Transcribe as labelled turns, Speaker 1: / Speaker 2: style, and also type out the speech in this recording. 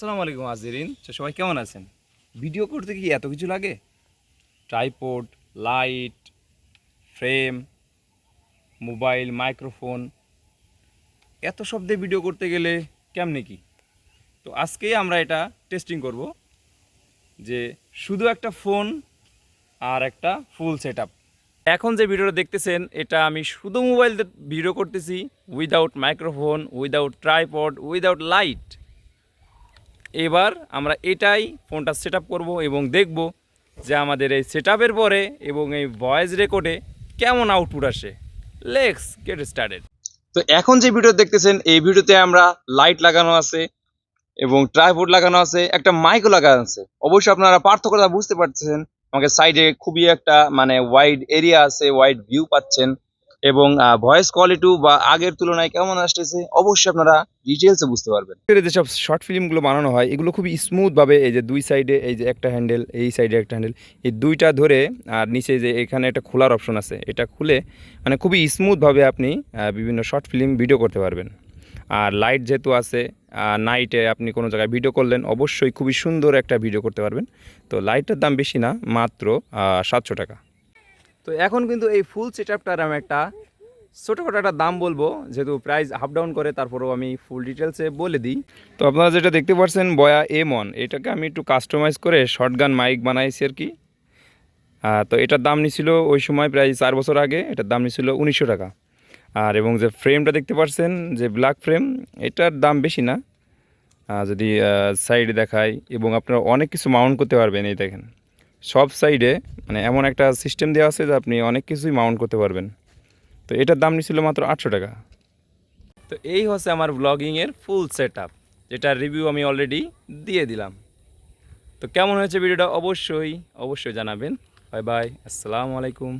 Speaker 1: আসসালামু আলাইকুম আজিরিন তো সবাই কেমন আছেন? ভিডিও করতে কি এত কিছু লাগে? Tripod light, frame, mobile, microphone, এত শব্দে ভিডিও করতে গেলে কেমনে কি? তো আজকেই আমরা এটা টেস্টিং করব যে শুধু একটা ফোন আর একটা ফুল সেট এখন যে ভিডিওটা দেখতেছেন, এটা আমি শুধু মোবাইল ভিডিও করতেছি without microphone without tripod without light এবার আমরা এটাই ফোনটা সেট আপ করব এবং দেখব যে আমাদের এই সেট আপের পরে এবং এই ভয়েস রেকর্ডে কেমন আউটপুট আসে। লেটস গেট স্টার্টেড তো এখন যে ভিডিও দেখতেছেন, এই ভিডিওতে আমরা লাইট লাগানো আছে এবং ট্রাইপড লাগানো আছে, একটা মাইকও লাগানো আছে। অবশ্যই আপনারা পার্থক্যটা বুঝতে পারতেছেন। আমাকে সাইডে খুবই একটা মানে ওয়াইড এরিয়া আছে ওয়াইড ভিউ পাচ্ছেন। এবং ভয়েস কোয়ালিটি বা আগের তুলনায় কেমন আসতেছে, অবশ্যই আপনারা ডিটেলসে বুঝতে পারবেন। যেসব শর্ট ফিল্মগুলো বানানো হয়, এগুলো খুবই স্মুথভাবে এই যে দুই সাইডে এই যে একটা হ্যান্ডেল এই সাইডে একটা হ্যান্ডেল এই দুইটা ধরে, আর নিচে যে এখানে একটা খোলার অপশন আছে, এটা খুলে মানে খুবই স্মুথভাবে আপনি বিভিন্ন শর্ট ফিল্ম ভিডিও করতে পারবেন। আর লাইট যেহেতু আছে নাইটে আপনি কোনো জায়গায় ভিডিও করলেন, অবশ্যই খুবই সুন্দর একটা ভিডিও করতে পারবেন। তো লাইটের দাম বেশি না, মাত্র সাতশো টাকা। তো এখন কিন্তু এই ফুল সেট আপটার আমি একটা ছোটোখাটো একটা দাম বলব, যেহেতু প্রাইস আপ ডাউন করে, তারপরেও আমি ফুল ডিটেলসে বলে দিই। তো আপনারা যেটা দেখতে পাচ্ছেন, বয়া এম ওয়ান এটাকে আমি একটু কাস্টমাইজ করে শর্টগান মাইক বানাইছি আর কি। তো এটার দাম নিছিল ওই সময় প্রায় চার বছর আগে, এটার দাম নিছিল উনিশশো টাকা। আর এবং যে ফ্রেমটা দেখতে পাচ্ছেন, যে ব্ল্যাক ফ্রেম এটার দাম বেশি না। যদি সাইড দেখায় এবং আপনারা অনেক কিছু মাউন্ট করতে পারবেন, এই দেখেন। সব সাইডে মানে এমন একটা সিস্টেম দেওয়া আছে যে আপনি অনেক কিছুই মাউন্ট করতে পারবেন। তো এটার দাম নিছিল মাত্র আটশো টাকা। তো এই হচ্ছে আমার ব্লগিংয়ের ফুল সেট আপ যেটার রিভিউ আমি অলরেডি দিয়ে দিলাম। তো কেমন হয়েছে ভিডিওটা অবশ্যই অবশ্যই জানাবেন। বাই বাই আসসালামু আলাইকুম।